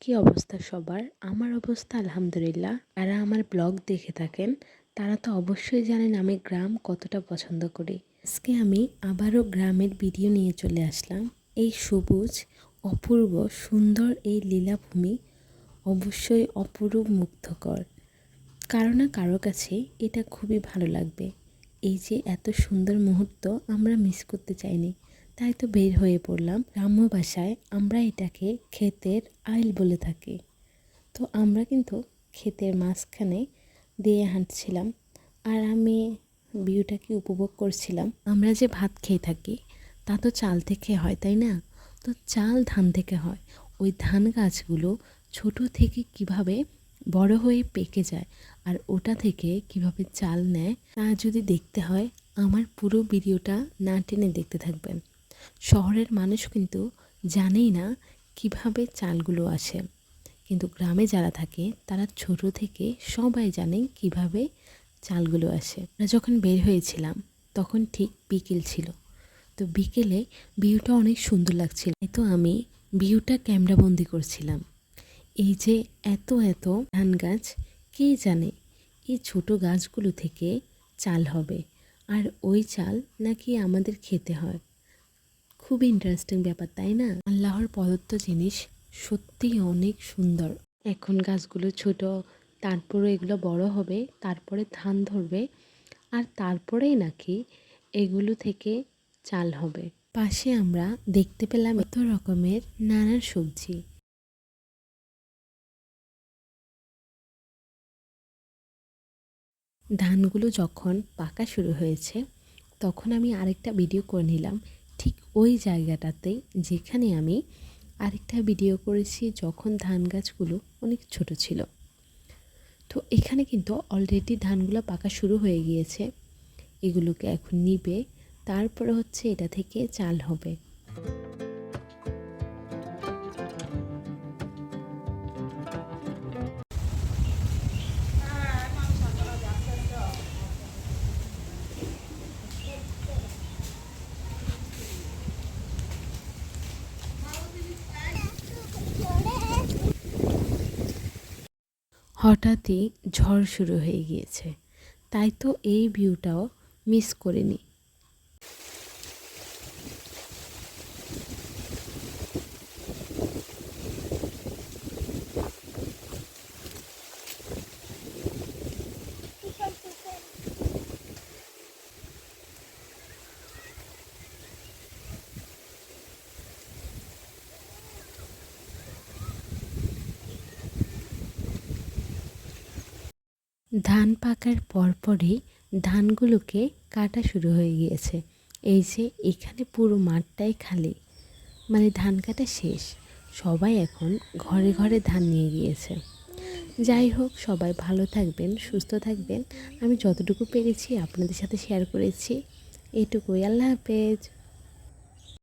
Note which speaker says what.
Speaker 1: কি অবস্থা সবার? আমার অবস্থা আলহামদুলিল্লাহ। যারা আমার ব্লগ দেখে থাকেন, তারা তো অবশ্যই জানেন আমি গ্রাম কতটা পছন্দ করি। আজকে আমি আবারও গ্রামের ভিডিও নিয়ে চলে আসলাম। এই সবুজ, অপূর্ব, সুন্দর এই লীলাভূমি অবশ্যই অপরূপ মুগ্ধকর। কারও না কারও কাছে এটা খুবই ভালো লাগবে। এই যে এত সুন্দর মুহূর্ত আমরা মিস করতে চাইনি। তাই তো বের হয়ে পড়লাম গ্রাম্য ভাষায় আমরা এটাকে ক্ষেতের আইল বলে থাকি। তো আমরা কিন্তু ক্ষেতের মাঝখানে দিয়ে হাঁটছিলাম আর আমি ভিউটাকে উপভোগ করছিলাম। আমরা যে ভাত খেয়ে থাকি, তা তো চাল থেকে হয়, তাই না? তো চাল ধান থেকে হয়। ওই ধান গাছগুলো ছোট থেকে কীভাবে বড় হয়ে পেকে যায় আর ওটা থেকে কীভাবে চাল নেয়, তা যদি দেখতে হয়, আমার পুরো ভিডিওটা না টেনে দেখতে থাকবেন। শহরের মানুষ কিন্তু জানেই না কীভাবে চালগুলো আসে। কিন্তু গ্রামে যারা থাকে, তারা ছোট থেকে সবাই জানে কীভাবে চালগুলো আসে। আমরা যখন বের হয়েছিলাম, তখন ঠিক বিকেল ছিল। তো বিকেলে ভিউটা অনেক সুন্দর লাগছিল। তো আমি ভিউটা ক্যামেরাবন্দি করছিলাম। এই যে এত এত ধান গাছ, কে জানে এই ছোট গাছগুলো থেকে চাল হবে। আর ওই চাল নাকি আমাদের খেতে হয়। খুবই ইন্টারেস্টিং ব্যাপার, তাই না? আল্লাহর প্রদত্ত জিনিস সত্যিই অনেক সুন্দর। এখন গাছগুলো ছোট তারপরে এগুলো বড় হবে, তারপরে ধান ধরবে, আর তারপরেই নাকি এগুলো থেকে চাল হবে। পাশে আমরা দেখতে পেলাম এত রকমের নানান সবজি। ধানগুলো যখন পাকা শুরু হয়েছে, তখন আমি আরেকটা ভিডিও করে নিলাম। ঠিক ওই জায়গাটাতে যেখানে আমি আরেকটা ভিডিও করেছি যখন ধান গাছগুলো অনেক ছোট ছিল। তো এখানে কিন্তু অলরেডি ধানগুলো পাকা শুরু হয়ে গিয়েছে। এগুলোকে এখন নিবে, তারপরে হচ্ছে এটা থেকে চাল হবে। হঠাৎই ঝড় শুরু হয়ে গিয়েছে। তাই তো এই ভিউটাও মিস করিনি। ধান পাকার পরপরই ধানগুলোকে কাটা শুরু হয়ে গিয়েছে। এই যে এখানে পুরো মাঠটাই খালি মানে ধান কাটা শেষ। সবাই এখন ঘরে ঘরে ধান নিয়ে গিয়েছে। যাই হোক, সবাই ভালো থাকবেন, সুস্থ থাকবেন। আমি যতটুকু পেরেছি আপনাদের সাথে শেয়ার করেছি। এটুকুই, আল্লাহ হাফেজ।